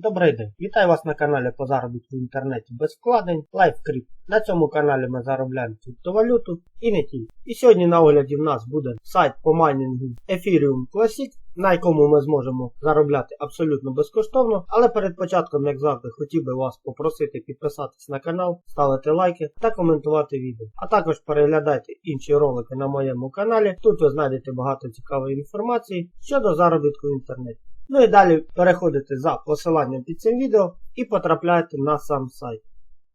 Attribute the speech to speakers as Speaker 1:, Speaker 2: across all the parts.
Speaker 1: Добрий день! Вітаю вас на каналі по заробітку в інтернеті без вкладень LiveCrypt. На цьому каналі ми заробляємо криптовалюту і не тільки. І сьогодні на огляді в нас буде сайт по майнінгу Ethereum Classic, на якому ми зможемо заробляти абсолютно безкоштовно. Але перед початком, як завжди, хотів би вас попросити підписатись на канал, ставити лайки та коментувати відео. А також переглядайте інші ролики на моєму каналі. Тут ви знайдете багато цікавої інформації щодо заробітку в інтернеті. Ну і далі переходите за посиланням під цим відео і потрапляєте на сам сайт.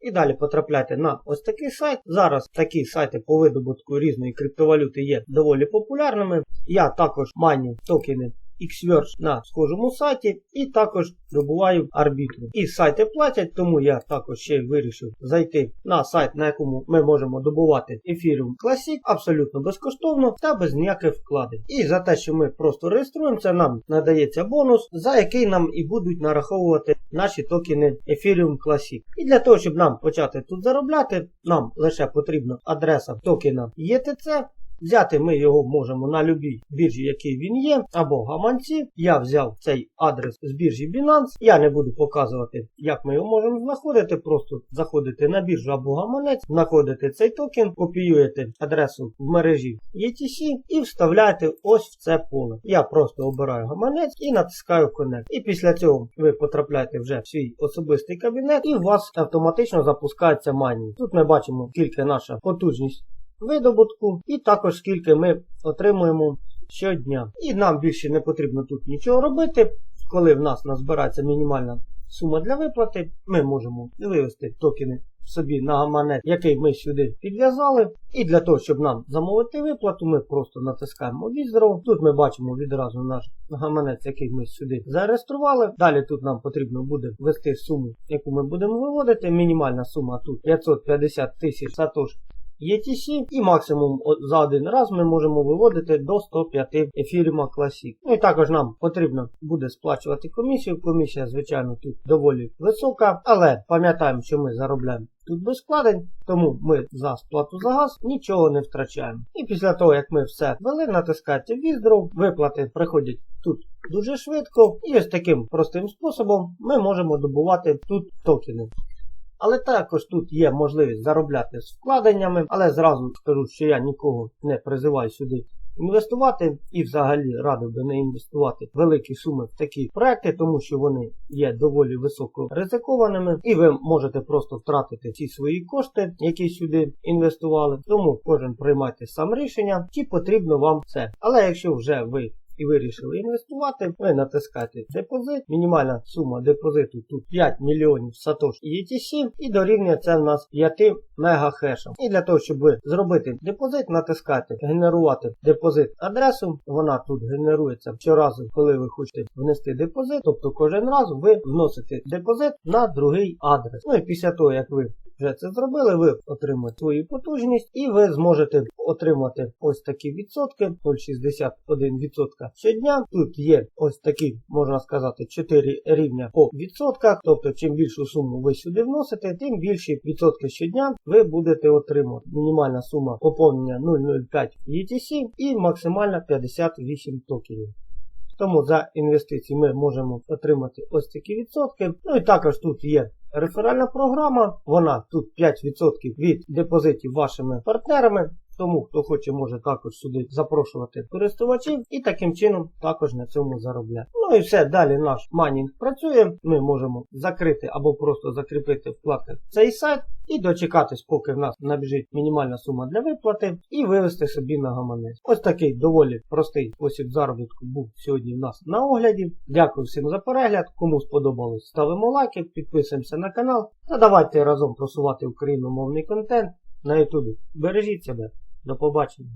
Speaker 1: І далі потрапляйте на ось такий сайт. Зараз такі сайти по видобутку різної криптовалюти є доволі популярними. Я також маню токени Xverse на схожому сайті і також добуваю арбітру. І сайти платять, тому я також ще вирішив зайти на сайт, на якому ми можемо добувати Ethereum Classic абсолютно безкоштовно та без ніяких вкладень. І за те, що ми просто реєструємося, нам надається бонус, за який нам і будуть нараховувати наші токени Ethereum Classic. І для того, щоб нам почати тут заробляти, нам лише потрібна адреса токена ETC. Взяти ми його можемо на любій біржі, який він є, або гаманці. Я взяв цей адрес з біржі Binance. Я не буду показувати, як ми його можемо знаходити. Просто заходите на біржу або гаманець, знаходите цей токен, копіюєте адресу в мережі ETC і вставляєте ось в це поле. Я просто обираю гаманець і натискаю Connect. І після цього ви потрапляєте вже в свій особистий кабінет, і у вас автоматично запускається майнінг. Тут ми бачимо, скільки наша потужність видобутку, і також скільки ми отримуємо щодня. І нам більше не потрібно тут нічого робити. Коли в нас назбирається мінімальна сума для виплати, ми можемо вивести токени собі на гаманець, який ми сюди підв'язали. І для того, щоб нам замовити виплату, ми просто натискаємо Withdraw. Тут ми бачимо відразу наш гаманець, який ми сюди зареєстрували. Далі тут нам потрібно буде ввести суму, яку ми будемо виводити. Мінімальна сума тут 550 тисяч сатош ETC і максимум за один раз ми можемо виводити до 105 ефіріма Classic. Ну і також нам потрібно буде сплачувати комісію. Комісія, звичайно, тут доволі висока, але пам'ятаємо, що ми заробляємо тут без вкладень, тому ми за сплату за газ нічого не втрачаємо. І після того, як ми все ввели, натискаєте Withdraw, виплати приходять тут дуже швидко. І ось таким простим способом ми можемо добувати тут токени. Але також тут є можливість заробляти з вкладеннями, але зразу скажу, що я нікого не призиваю сюди інвестувати і взагалі радив би не інвестувати великі суми в такі проекти, тому що вони є доволі високо ризикованими, і ви можете просто втратити ці свої кошти, які сюди інвестували. Тому кожен приймайте сам рішення, чи потрібно вам це. Але якщо вже ви і вирішили інвестувати, ви натискаєте депозит. Мінімальна сума депозиту тут 5 мільйонів сатош ETC і дорівнює це в нас 5 мегахешам. І для того, щоб зробити депозит, натискаєте генерувати депозит адресу. Вона тут генерується щоразу, коли ви хочете внести депозит. Тобто кожен раз ви вносите депозит на другий адрес. Ну і після того, як ви вже це зробили, ви отримаєте свою потужність і ви зможете отримати ось такі відсотки, 0,61% щодня. Тут є ось такі, можна сказати, 4 рівня по відсотках. Тобто, чим більшу суму ви сюди вносите, тим більші відсотки щодня ви будете отримувати. Мінімальна сума поповнення 0,05 ETC і максимальна 58 токенів. Тому за інвестиції ми можемо отримати ось такі відсотки. Ну і також тут є реферальна програма. Вона тут 5% від депозитів вашими партнерами. Тому хто хоче, може також сюди запрошувати користувачів і таким чином також на цьому заробляти. Ну і все, далі наш майнінг працює. Ми можемо закрити або просто закріпити вкладки цей сайт і дочекатись, поки в нас набіжить мінімальна сума для виплати, і вивести собі на гаманець. Ось такий доволі простий спосіб заробітку був сьогодні в нас на огляді. Дякую всім за перегляд. Кому сподобалось, ставимо лайки, підписуємося на канал та давайте разом просувати україномовний контент на ютубі. Бережіть себе. До побачення.